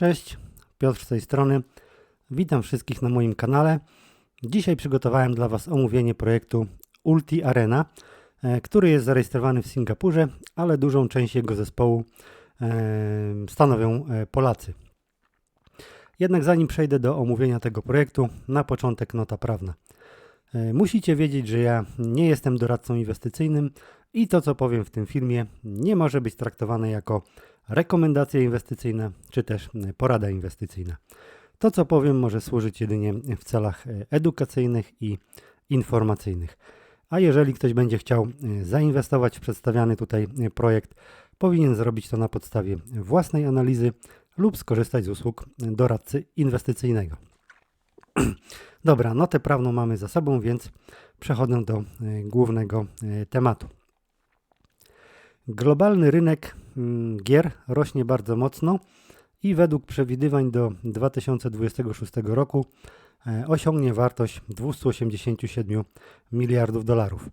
Cześć, Piotr z tej strony. Witam wszystkich na moim kanale. Dzisiaj przygotowałem dla Was omówienie projektu Ulti Arena, e, który jest zarejestrowany w Singapurze, ale dużą część jego zespołu e, stanowią e, Polacy. Jednak zanim przejdę do omówienia tego projektu, na początek nota prawna. Musicie wiedzieć, że ja nie jestem doradcą inwestycyjnym i to, co powiem w tym filmie, nie może być traktowane jako rekomendacje inwestycyjne czy też porada inwestycyjna. To, co powiem, może służyć jedynie w celach e, edukacyjnych i informacyjnych. A jeżeli ktoś będzie chciał e, zainwestować w przedstawiany tutaj e, projekt, powinien zrobić to na podstawie własnej analizy lub skorzystać z usług doradcy inwestycyjnego. Dobra, notę prawną mamy za sobą, więc przechodzę do głównego tematu. Globalny rynek mm, gier rośnie bardzo mocno i według przewidywań do 2026 roku e, osiągnie wartość 287 miliardów dolarów.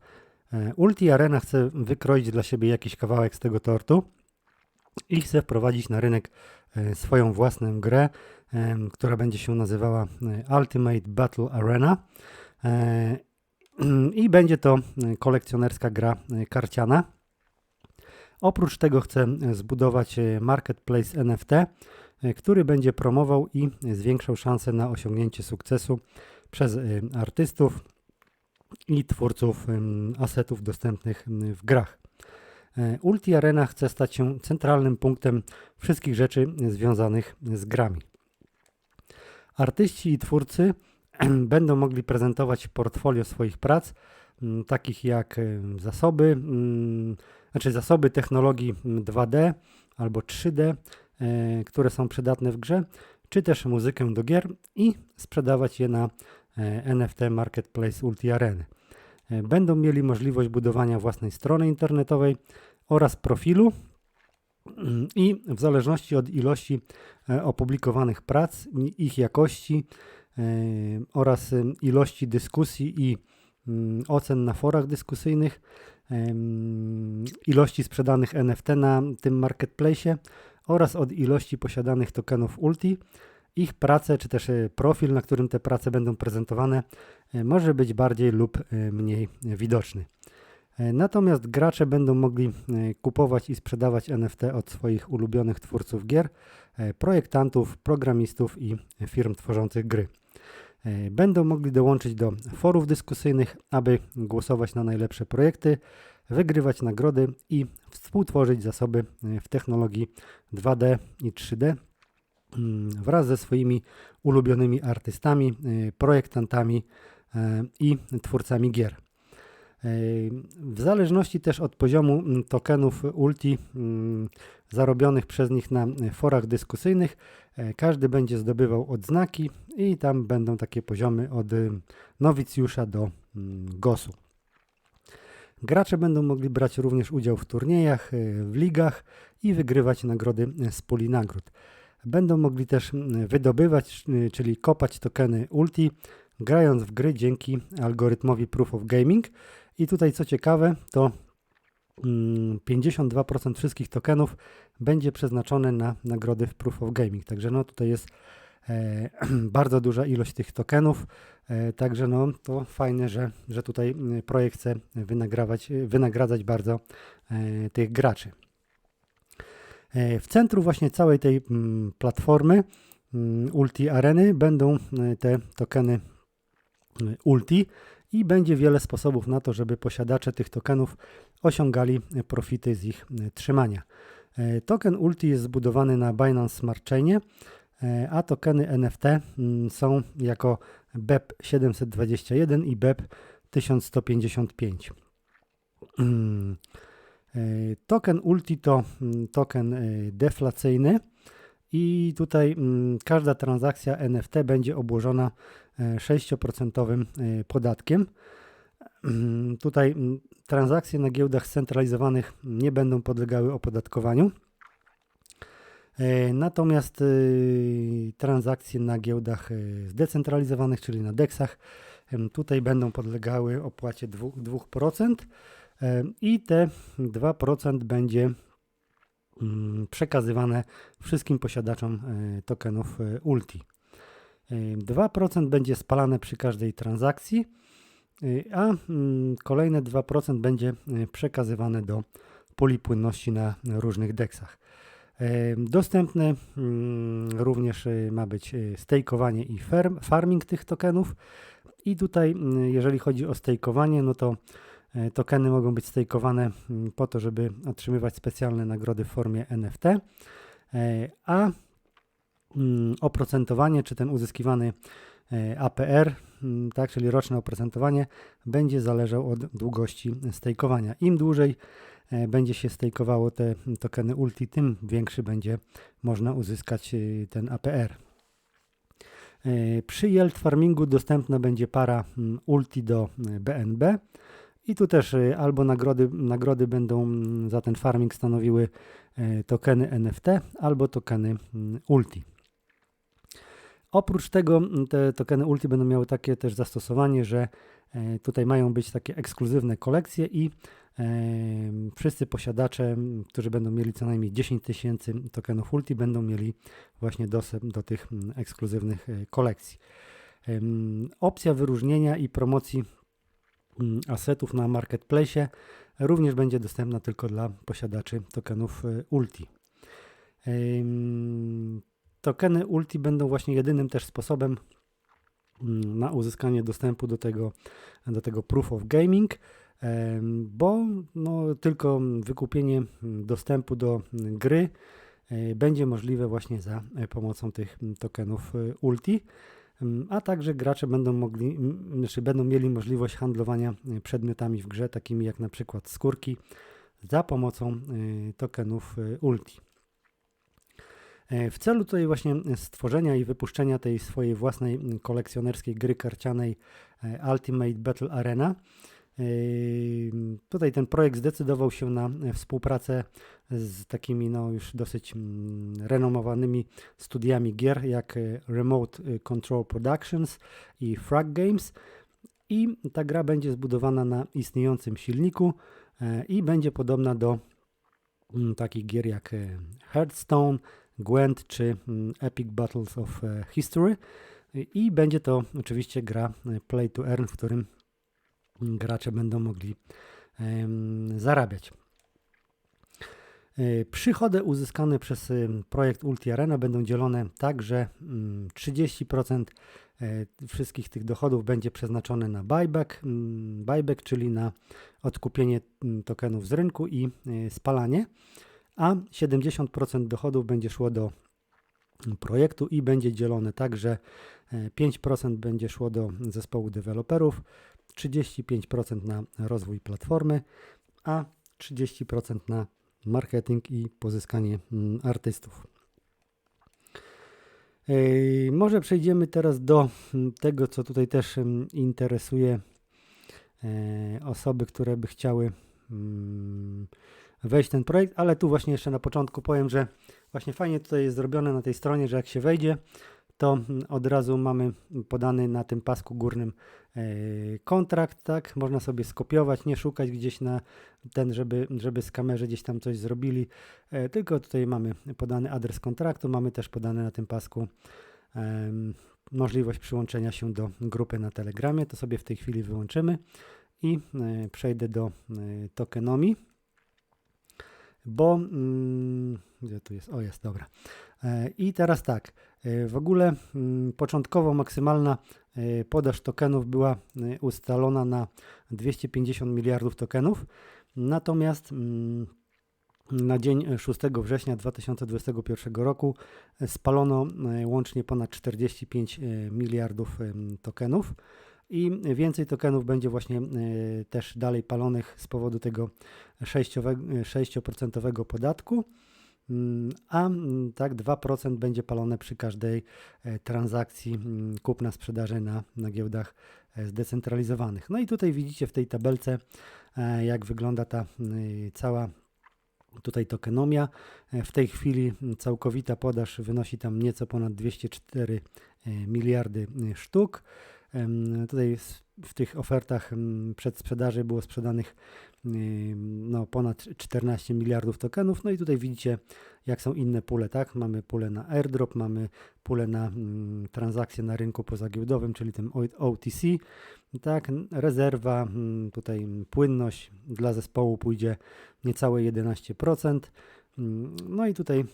E, Ulti Arena chce wykroić dla siebie jakiś kawałek z tego tortu i chce wprowadzić na rynek e, swoją własną grę, która będzie się nazywała Ultimate Battle Arena. I będzie to kolekcjonerska gra karciana. Oprócz tego chcę zbudować e, marketplace NFT, e, który będzie promował i zwiększał szanse na osiągnięcie sukcesu przez e, artystów i twórców asetów dostępnych w grach. Ulti Arena chce stać się centralnym punktem wszystkich rzeczy związanych z grami. Artyści i twórcy będą mogli prezentować portfolio swoich prac, takich jak zasoby, znaczy zasoby technologii 2D albo 3D, e, które są przydatne w grze, czy też muzykę do gier i sprzedawać je na e, NFT Marketplace Ulti Areny. E, będą mieli możliwość budowania własnej strony internetowej oraz profilu i w zależności od ilości opublikowanych prac, ich jakości oraz ilości dyskusji i ocen na forach dyskusyjnych ilości sprzedanych NFT na tym marketplace oraz od ilości posiadanych tokenów Ulti. Ich prace, czy też e, profil, na którym te prace będą prezentowane, e, może być bardziej lub e, mniej widoczny. Natomiast gracze będą mogli kupować i sprzedawać NFT od swoich ulubionych twórców gier, projektantów, programistów i firm tworzących gry. E, będą mogli dołączyć do forów dyskusyjnych, aby głosować na najlepsze projekty, wygrywać nagrody i współtworzyć zasoby e, w technologii 2D i 3D mm, wraz ze swoimi ulubionymi artystami, e, projektantami i twórcami gier. W zależności też od poziomu mm, tokenów Ulti mm, zarobionych przez nich na forach dyskusyjnych, e, każdy będzie zdobywał odznaki i tam będą takie poziomy od nowicjusza do mm, GOSu. Gracze będą mogli brać również udział w turniejach, e, w ligach i wygrywać nagrody z puli nagród. Będą mogli też wydobywać, czyli kopać tokeny Ulti, grając w gry dzięki algorytmowi Proof of Gaming, i tutaj co ciekawe, to 52% mm, wszystkich tokenów będzie przeznaczone na nagrody w Proof of Gaming. Także no tutaj jest e, bardzo duża ilość tych tokenów. E, także no to fajne, że, że tutaj mm, projekt chce wynagradzać, wynagradzać bardzo e, tych graczy. E, w centrum właśnie całej tej m, mm, platformy m, Ulti Areny będą e, te tokeny e, Ulti i będzie wiele sposobów na to, żeby posiadacze tych tokenów osiągali profity z ich e, trzymania. E, token Ulti jest zbudowany na Binance Smart Chainie, e, a tokeny NFT mm, są jako BEP 721 i BEP 1155. Mm, token Ulti to mm, token deflacyjny i tutaj każda transakcja NFT będzie obłożona 6% e, podatkiem. Mm, tutaj mm, transakcje na giełdach scentralizowanych nie będą podlegały opodatkowaniu. E, natomiast e, transakcje na giełdach zdecentralizowanych, czyli na DEXach, tutaj będą podlegały opłacie 2%, 2% i te 2% będzie mm, przekazywane wszystkim posiadaczom tokenów ULTI. 2% będzie spalane przy każdej transakcji, a mm, kolejne 2% będzie przekazywane do puli płynności na różnych deksach. Dostępne mm, również y, ma być y, stakeowanie i farming tych tokenów. I tutaj, jeżeli chodzi o stakeowanie, no to tokeny mogą być stakeowane mm, po to, żeby otrzymywać specjalne nagrody w formie NFT, a oprocentowanie, czy ten uzyskiwany e, APR, tak, czyli roczne oprocentowanie, będzie zależał od długości stakeowania. Im dłużej E, będzie się stejkowało te tokeny ulti, tym większy będzie można uzyskać e, ten APR. Przy yield farmingu dostępna będzie para mm, ulti do BNB i tu też albo nagrody, nagrody będą mm, za ten farming stanowiły tokeny NFT albo tokeny mm, ulti. Oprócz tego te tokeny ulti będą miały takie też zastosowanie, że tutaj mają być takie ekskluzywne kolekcje i wszyscy posiadacze, którzy będą mieli co najmniej 10 tysięcy tokenów Ulti, będą mieli właśnie dostęp do tych ekskluzywnych e, kolekcji. Opcja wyróżnienia i promocji asetów na marketplace również będzie dostępna tylko dla posiadaczy tokenów e, Ulti. Tokeny Ulti będą właśnie jedynym też sposobem na uzyskanie dostępu do tego, do tego Proof of Gaming bo no, tylko wykupienie dostępu do gry e, będzie możliwe właśnie za e, pomocą tych tokenów e, Ulti, a także gracze będą mogli, znaczy będą mieli możliwość handlowania przedmiotami w grze, takimi jak na przykład skórki, za pomocą tokenów Ulti. W celu tutaj właśnie stworzenia i wypuszczenia tej swojej własnej kolekcjonerskiej gry karcianej Ultimate Battle Arena Tutaj ten projekt zdecydował się na współpracę z takimi no, już dosyć mm, renomowanymi studiami gier jak e, Remote e, Control Productions i Frag Games. I ta gra będzie zbudowana na istniejącym silniku e, i będzie podobna do mm, takich gier jak Hearthstone, Gwent czy mm, Epic Battles of History. I będzie to oczywiście gra play to earn, w którym gracze będą mogli zarabiać. E, przychody uzyskane przez projekt Ulti Arena będą dzielone tak, że 30% e, wszystkich tych dochodów będzie przeznaczone na buyback, buyback, czyli na odkupienie tokenów z rynku i e, spalanie, a 70% dochodów będzie szło do projektu i będzie dzielone tak, że 5% będzie szło do zespołu deweloperów, 35% na rozwój platformy, a 30% na marketing i pozyskanie mm, artystów. Może przejdziemy teraz do mm, tego, co tutaj też mm, interesuje e, osoby, które by chciały wejść ten projekt, ale tu właśnie jeszcze na początku powiem, że właśnie fajnie tutaj jest zrobione na tej stronie, że jak się wejdzie, to od razu mamy podany na tym pasku górnym e, kontrakt, tak? Można sobie skopiować, nie szukać gdzieś na ten, żeby, żeby z kamery gdzieś tam coś zrobili, e, tylko tutaj mamy podany adres kontraktu, mamy też podane na tym pasku możliwość przyłączenia się do grupy na Telegramie, to sobie w tej chwili wyłączymy i e, przejdę do tokenomii, bo mm, gdzie tu jest? O, jest, dobra. I teraz tak, E, w ogóle mm, początkowo maksymalna e, podaż tokenów była e, ustalona na 250 miliardów tokenów, natomiast mm, na dzień 6 września 2021 roku spalono łącznie ponad 45 miliardów tokenów i więcej tokenów będzie właśnie też dalej palonych z powodu tego 6% podatku. Mm, a mm, tak 2% będzie palone przy każdej e, transakcji mm, kupna sprzedaży na, na giełdach e, zdecentralizowanych. No i tutaj widzicie w tej tabelce, e, jak wygląda ta cała tutaj tokenomia. W tej chwili całkowita podaż wynosi tam nieco ponad 204 miliardy sztuk. Tutaj w tych ofertach przedsprzedaży było sprzedanych no, ponad 14 miliardów tokenów. No i tutaj widzicie, jak są inne pule, tak? Mamy pulę na airdrop, mamy pulę na transakcje na rynku pozagiełdowym, czyli tym OTC, tak? Rezerwa, tutaj płynność dla zespołu pójdzie niecałe 11%. Mm, no i tutaj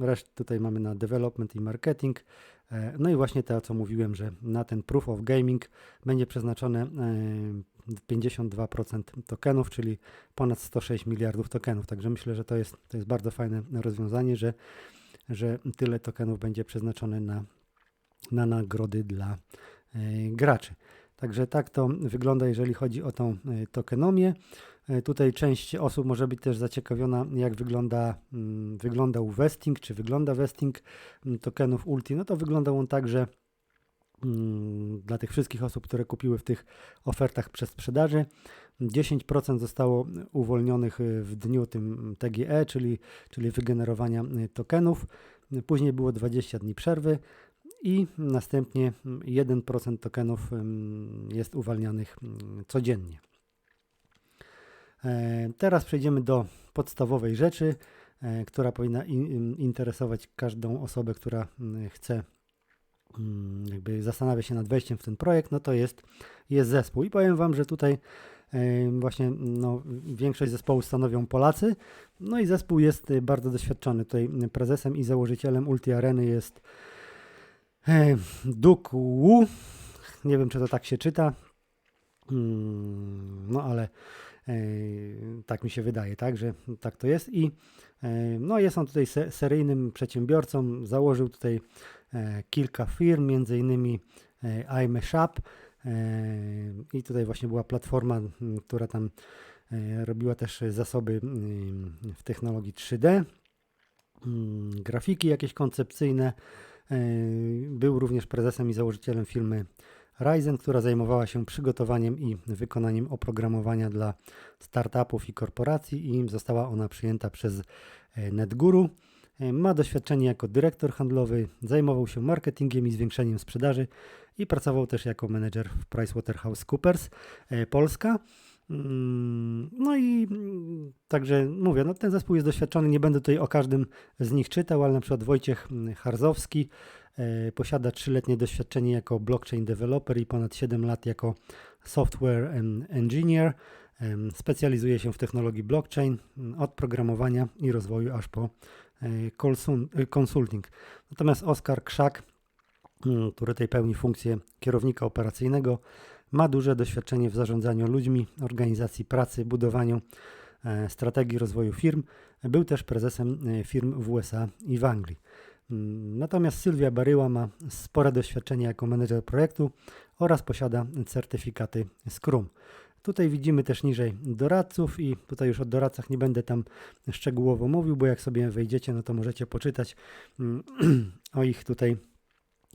reszt tutaj mamy na development i marketing. E, no i właśnie to, co mówiłem, że na ten proof of gaming będzie przeznaczone 52% e, tokenów, czyli ponad 106 miliardów tokenów. Także myślę, że to jest, to jest bardzo fajne rozwiązanie, że, że tyle tokenów będzie przeznaczone na, na nagrody dla e, graczy. Także tak to wygląda, jeżeli chodzi o tą tokenomię. Tutaj część osób może być też zaciekawiona, jak wygląda, mm, wyglądał vesting, czy wygląda vesting mm, tokenów Ulti. No to wyglądał on tak, że mm, dla tych wszystkich osób, które kupiły w tych ofertach przez sprzedaży, 10% zostało uwolnionych y, w dniu tym TGE, czyli, czyli wygenerowania y, tokenów. Później było 20 dni przerwy i następnie 1% tokenów jest uwalnianych codziennie. E, teraz przejdziemy do podstawowej rzeczy, e, która powinna interesować każdą osobę, która chce jakby zastanawia się nad wejściem w ten projekt, no to jest, jest zespół. I powiem Wam, że tutaj e, właśnie no, większość zespołu stanowią Polacy, no i zespół jest bardzo doświadczony. Tutaj prezesem i założycielem Ulti Areny jest Duk Wu. Nie wiem, czy to tak się czyta, mm, no ale tak mi się wydaje, tak, że tak to jest. I no, jest on tutaj seryjnym przedsiębiorcą. Założył tutaj e, kilka firm, między innymi e, iMeshap. I tutaj właśnie była platforma, która tam e, robiła też zasoby w technologii 3D, grafiki jakieś koncepcyjne. Był również prezesem i założycielem firmy Ryzen, która zajmowała się przygotowaniem i wykonaniem oprogramowania dla startupów i korporacji i została ona przyjęta przez e, NetGuru. E, ma doświadczenie jako dyrektor handlowy, zajmował się marketingiem i zwiększeniem sprzedaży i pracował też jako menedżer w PricewaterhouseCoopers e, Polska. Mm, no i mm, także mówię, no ten zespół jest doświadczony, nie będę tutaj o każdym z nich czytał, ale na przykład Wojciech Harzowski E, posiada trzyletnie doświadczenie jako blockchain developer i ponad 7 lat jako software engineer. Specjalizuje się w technologii blockchain od programowania i rozwoju aż po e, consulting. Natomiast Oskar Krzak, który tutaj pełni funkcję kierownika operacyjnego, ma duże doświadczenie w zarządzaniu ludźmi, organizacji pracy, budowaniu e, strategii rozwoju firm. Był też prezesem firm w USA i w Anglii. Natomiast Sylwia Baryła ma spore doświadczenie jako menedżer projektu oraz posiada certyfikaty Scrum. Tutaj widzimy też niżej doradców i tutaj już o doradcach nie będę tam szczegółowo mówił, bo jak sobie wejdziecie, no to możecie poczytać mm, o ich tutaj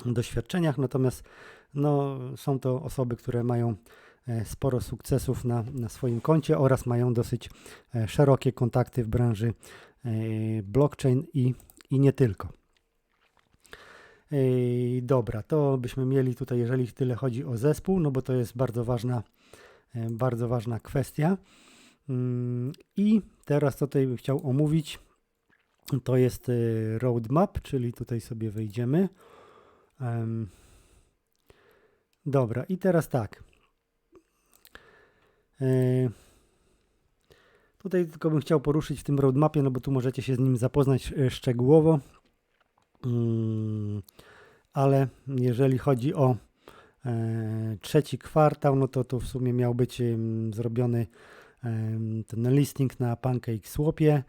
doświadczeniach. Natomiast no, są to osoby, które mają e, sporo sukcesów na, na swoim koncie oraz mają dosyć e, szerokie kontakty w branży e, blockchain i, i nie tylko. Dobra, to byśmy mieli tutaj, jeżeli tyle chodzi o zespół, no bo to jest bardzo ważna, bardzo ważna kwestia. Mm, I teraz tutaj bym chciał omówić, to jest roadmap, czyli tutaj sobie wejdziemy. Dobra, i teraz tak. E, tutaj tylko bym chciał poruszyć w tym roadmapie, no bo tu możecie się z nim zapoznać szczegółowo. Mm, ale jeżeli chodzi o e, trzeci kwartał, no to to w sumie miał być zrobiony ten listing na PancakeSwapie.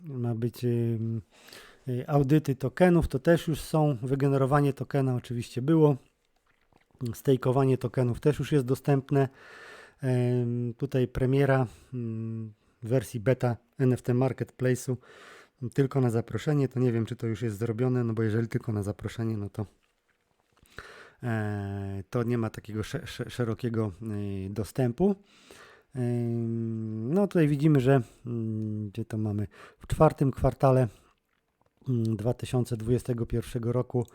Ma być audyty tokenów, to też już są. Wygenerowanie tokena oczywiście było. Stejkowanie tokenów też już jest dostępne. Tutaj premiera wersji beta NFT Marketplace'u tylko na zaproszenie, to nie wiem, czy to już jest zrobione, no bo jeżeli tylko na zaproszenie, no to e, to nie ma takiego szerokiego e, dostępu. No tutaj widzimy, że mm, gdzie to mamy w czwartym kwartale 2021 mm, roku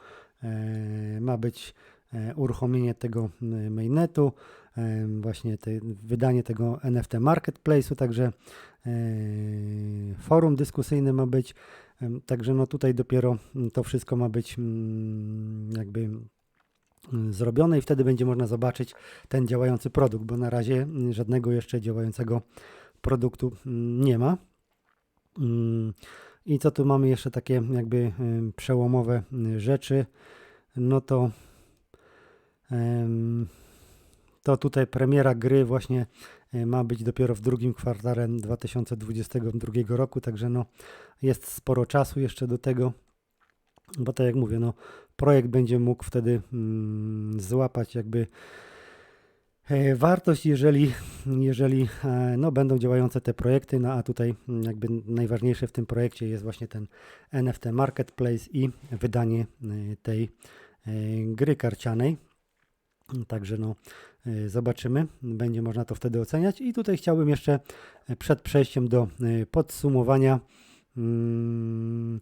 ma być e, uruchomienie tego m, mainnetu, e, właśnie te, wydanie tego NFT Marketplace'u, także e, forum dyskusyjne ma być, także no tutaj dopiero mm, to wszystko ma być mm, jakby mm, zrobione i wtedy będzie można zobaczyć ten działający produkt, bo na razie mm, żadnego jeszcze działającego produktu mm, nie ma. I co tu mamy jeszcze takie jakby przełomowe rzeczy? No to to tutaj premiera gry właśnie y, ma być dopiero w drugim kwartale 2022 roku, także no jest sporo czasu jeszcze do tego, bo tak jak mówię, no projekt będzie mógł wtedy mm, złapać jakby e, wartość, jeżeli, jeżeli e, no, będą działające te projekty, no a tutaj jakby najważniejsze w tym projekcie jest właśnie ten NFT Marketplace i wydanie e, tej e, gry karcianej. Także no, e, zobaczymy, będzie można to wtedy oceniać. I tutaj chciałbym jeszcze e, przed przejściem do e, podsumowania mm,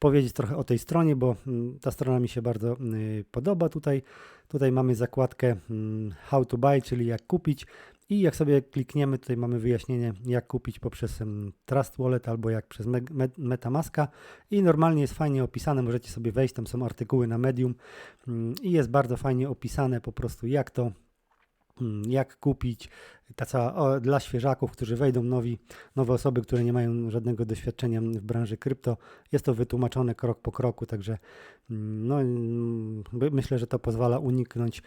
powiedzieć trochę o tej stronie, bo mm, ta strona mi się bardzo y, podoba tutaj. Tutaj mamy zakładkę mm, How to buy, czyli jak kupić. I jak sobie klikniemy, tutaj mamy wyjaśnienie, jak kupić poprzez Trust Wallet albo jak przez Me- Me- Metamaska. I normalnie jest fajnie opisane, możecie sobie wejść, tam są artykuły na Medium mm, i jest bardzo fajnie opisane po prostu jak to, mm, jak kupić. Ta cała, o, dla świeżaków, którzy wejdą, nowi, nowe osoby, które nie mają żadnego doświadczenia w branży krypto, jest to wytłumaczone krok po kroku, także mm, no, mm, myślę, że to pozwala uniknąć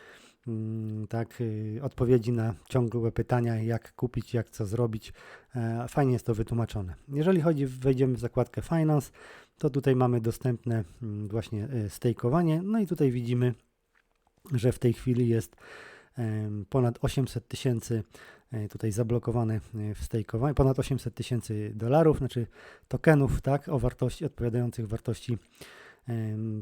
mm, tak, y, odpowiedzi na ciągłe pytania, jak kupić, jak co zrobić. E, Fajnie jest to wytłumaczone. Jeżeli chodzi, wejdziemy w zakładkę Finance, to tutaj mamy dostępne mm, właśnie y, stejkowanie. No i tutaj widzimy, że w tej chwili jest ponad 800 tysięcy e, tutaj zablokowane e, w stejkowaniu, ponad 800 tysięcy dolarów, znaczy tokenów, tak, o wartości, odpowiadających wartości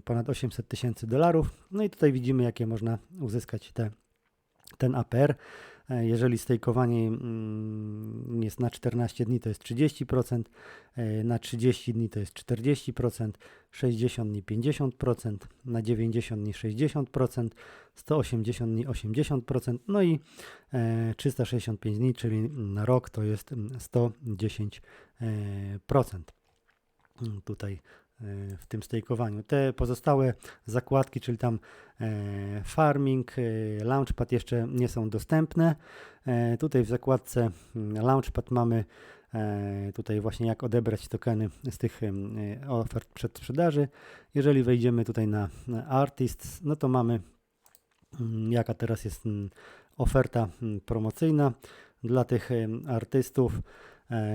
ponad 800 tysięcy dolarów. No i tutaj widzimy, jakie można uzyskać te, ten APR. E, Jeżeli stejkowanie mm, jest na 14 dni, to jest 30%, e, na 30 dni to jest 40%, 60 dni 50%, na 90 dni 60%, 180 dni 80%, no i e, 365 dni, czyli na rok to jest mm, 110%. e, procent. Mm, Tutaj e, w tym stejkowaniu. Te pozostałe zakładki, czyli tam e, farming, e, launchpad jeszcze nie są dostępne. E, tutaj w zakładce mm, launchpad mamy e, tutaj właśnie jak odebrać tokeny z tych e, ofert przedsprzedaży. Jeżeli wejdziemy tutaj na, artists, no to mamy mm, jaka teraz jest mm, oferta promocyjna dla tych artystów, e,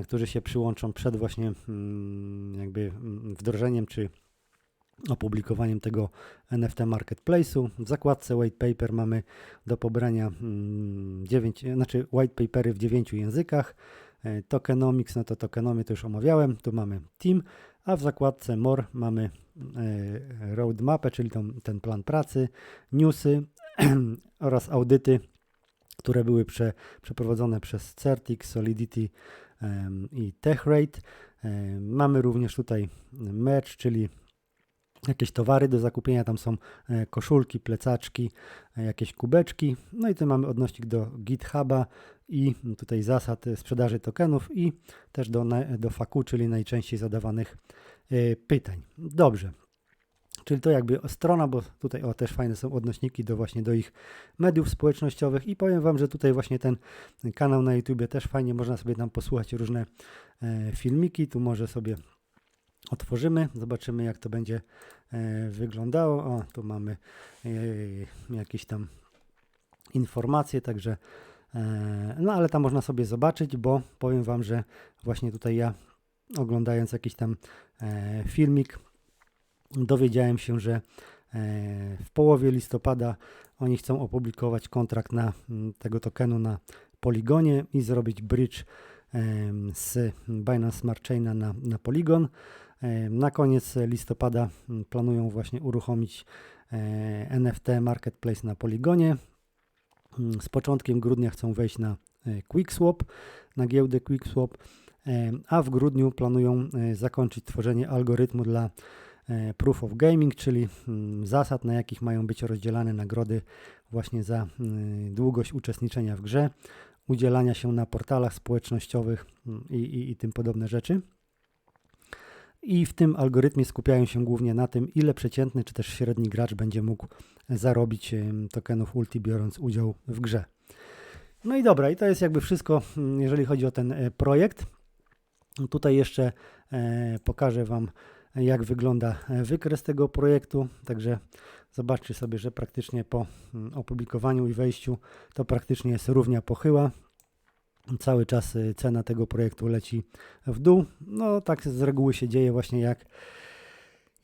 którzy się przyłączą przed właśnie mm, jakby mm, wdrożeniem czy opublikowaniem tego NFT Marketplace'u. W zakładce White Paper mamy do pobrania mm, 9, znaczy white papery w 9 językach. E, Tokenomics, no to tokenomię to już omawiałem, tu mamy Team, a w zakładce More mamy e, roadmapę, czyli tą, ten plan pracy, newsy oraz audyty, które były prze, przeprowadzone przez Certix, Solidity i TechRate. Mamy również tutaj merch, czyli jakieś towary do zakupienia. Tam są e, koszulki, plecaczki, e, jakieś kubeczki. No i tu mamy odnośnik do GitHuba i tutaj zasad e, sprzedaży tokenów i też do, do FAQ, czyli najczęściej zadawanych pytań. Dobrze. Czyli to jakby strona, bo tutaj o, też fajne są odnośniki do właśnie do ich mediów społecznościowych i powiem Wam, że tutaj właśnie ten kanał na YouTubie też fajnie, można sobie tam posłuchać różne e, filmiki, tu może sobie otworzymy, zobaczymy jak to będzie e, wyglądało. O, tu mamy e, jakieś tam informacje, także e, no ale tam można sobie zobaczyć, bo powiem Wam, że właśnie tutaj ja oglądając jakiś tam e, filmik dowiedziałem się, że e, w połowie listopada oni chcą opublikować kontrakt na mm, tego tokenu na Poligonie i zrobić bridge em, z Binance Smart Chaina na, na Polygon. Em, Na koniec listopada mm, planują właśnie uruchomić e, NFT Marketplace na Polygonie. Mm, Z początkiem grudnia chcą wejść na e, QuickSwap, na giełdę QuickSwap, a w grudniu planują e, zakończyć tworzenie algorytmu dla e, Proof of Gaming, czyli mm, zasad, na jakich mają być rozdzielane nagrody właśnie za mm, długość uczestniczenia w grze, udzielania się na portalach społecznościowych mm, i, i, i tym podobne rzeczy. I w tym algorytmie skupiają się głównie na tym, ile przeciętny czy też średni gracz będzie mógł zarobić tokenów ulti, biorąc udział w grze. No i dobra, i to jest jakby wszystko, jeżeli chodzi o ten e, projekt. Tutaj jeszcze e, pokażę Wam, jak wygląda wykres tego projektu. Także zobaczcie sobie, że praktycznie po mm, opublikowaniu i wejściu to praktycznie jest równia pochyła. Cały czas y, cena tego projektu leci w dół. No tak z reguły się dzieje właśnie jak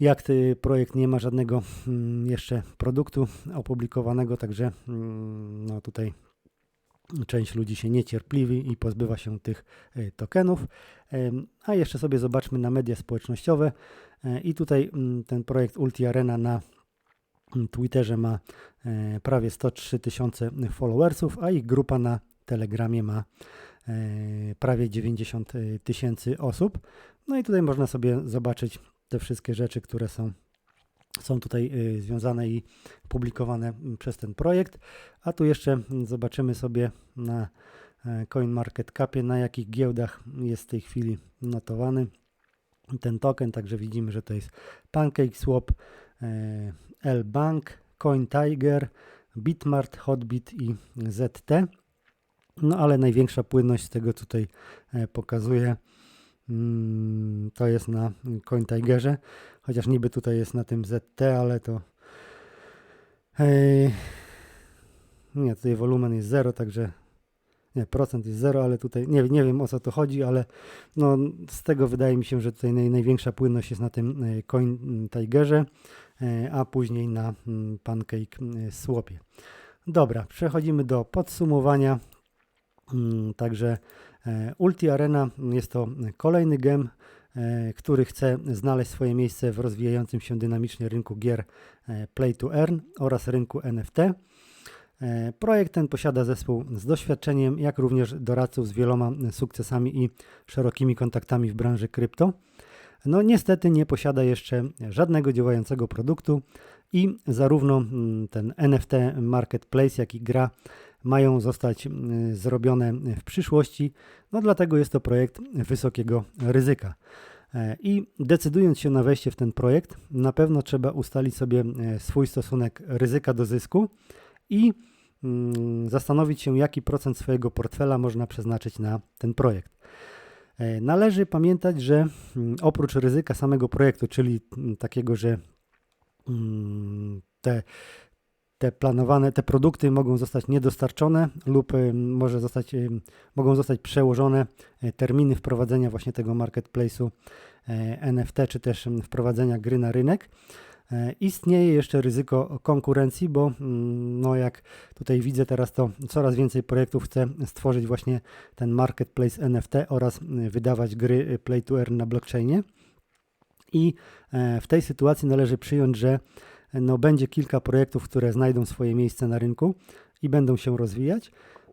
jak ty projekt nie ma żadnego mm, jeszcze produktu opublikowanego, także mm, no tutaj część ludzi się niecierpliwi i pozbywa się tych y, tokenów. A jeszcze sobie zobaczmy na media społecznościowe E, i tutaj mm, ten projekt Ulti Arena na mm, Twitterze ma e, prawie 103 tysiące followersów, a ich grupa na Telegramie ma e, prawie 90 tysięcy osób. No i tutaj można sobie zobaczyć te wszystkie rzeczy, które są, są tutaj y, związane i publikowane przez ten projekt. A tu jeszcze zobaczymy sobie na e, CoinMarketCapie, na jakich giełdach jest w tej chwili notowany ten token. Także widzimy, że to jest PancakeSwap, e, L-Bank, CoinTiger, Bitmart, Hotbit i ZT. No ale największa płynność z tego tutaj e, pokazuje to jest na CoinTigerze, chociaż niby tutaj jest na tym ZT, ale to e, nie, tutaj wolumen jest 0, także nie, procent jest 0, ale tutaj nie, nie wiem o co to chodzi, ale no, z tego wydaje mi się, że tutaj naj, największa płynność jest na tym e, Coin Tigerze, e, a później na mm, Pancake Swapie. Dobra, przechodzimy do podsumowania. Mm, Także e, Ulti Arena jest to kolejny gem, e, który chce znaleźć swoje miejsce w rozwijającym się dynamicznie rynku gier e, Play to Earn oraz rynku NFT. E, Projekt ten posiada zespół z doświadczeniem, jak również doradców z wieloma sukcesami i szerokimi kontaktami w branży krypto. No niestety nie posiada jeszcze żadnego działającego produktu i zarówno mm, ten NFT Marketplace, jak i gra mają zostać mm, zrobione w przyszłości. No dlatego jest to projekt wysokiego ryzyka. E, I decydując się na wejście w ten projekt, na pewno trzeba ustalić sobie e, swój stosunek ryzyka do zysku i mm, zastanowić się, jaki procent swojego portfela można przeznaczyć na ten projekt. E, Należy pamiętać, że mm, oprócz ryzyka samego projektu, czyli mm, takiego, że te, te planowane, te produkty mogą zostać niedostarczone lub y, może zostać, y, mogą zostać przełożone y, terminy wprowadzenia właśnie tego marketplace'u NFT, czy też mm, wprowadzenia gry na rynek. Istnieje jeszcze ryzyko konkurencji, bo mm, no jak tutaj widzę teraz, to coraz więcej projektów chce stworzyć właśnie ten marketplace NFT oraz wydawać gry Play to Earn na blockchainie. I w tej sytuacji należy przyjąć, że no, będzie kilka projektów, które znajdą swoje miejsce na rynku i będą się rozwijać,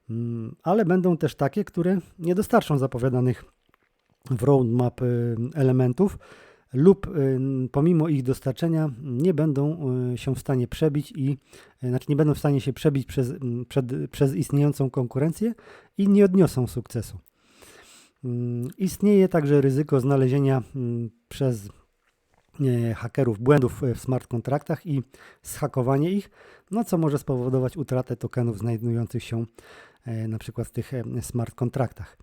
mm, ale będą też takie, które nie dostarczą zapowiadanych w roadmap y, elementów lub y, pomimo ich dostarczenia nie będą y, się w stanie przebić i znaczy nie będą w stanie się przebić przez, przed, przez istniejącą konkurencję i nie odniosą sukcesu. Mm, Istnieje także ryzyko znalezienia mm, przez hakerów błędów w smart kontraktach i zhakowanie ich, no co może spowodować utratę tokenów znajdujących się e, na przykład w tych e, smart kontraktach.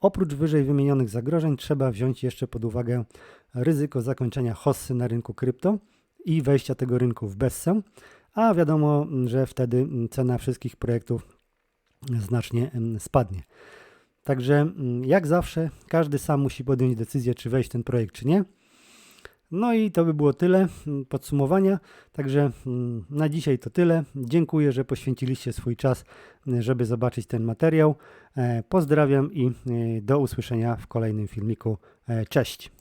Oprócz wyżej wymienionych zagrożeń trzeba wziąć jeszcze pod uwagę ryzyko zakończenia hossy na rynku krypto i wejścia tego rynku w bessę, a wiadomo, że wtedy cena wszystkich projektów znacznie spadnie. Także mm, jak zawsze każdy sam musi podjąć decyzję, czy wejść w ten projekt, czy nie. No i to by było tyle mm, podsumowania. Także mm, na dzisiaj to tyle. Dziękuję, że poświęciliście swój czas, mm, żeby zobaczyć ten materiał. E, Pozdrawiam i e, do usłyszenia w kolejnym filmiku. E, Cześć.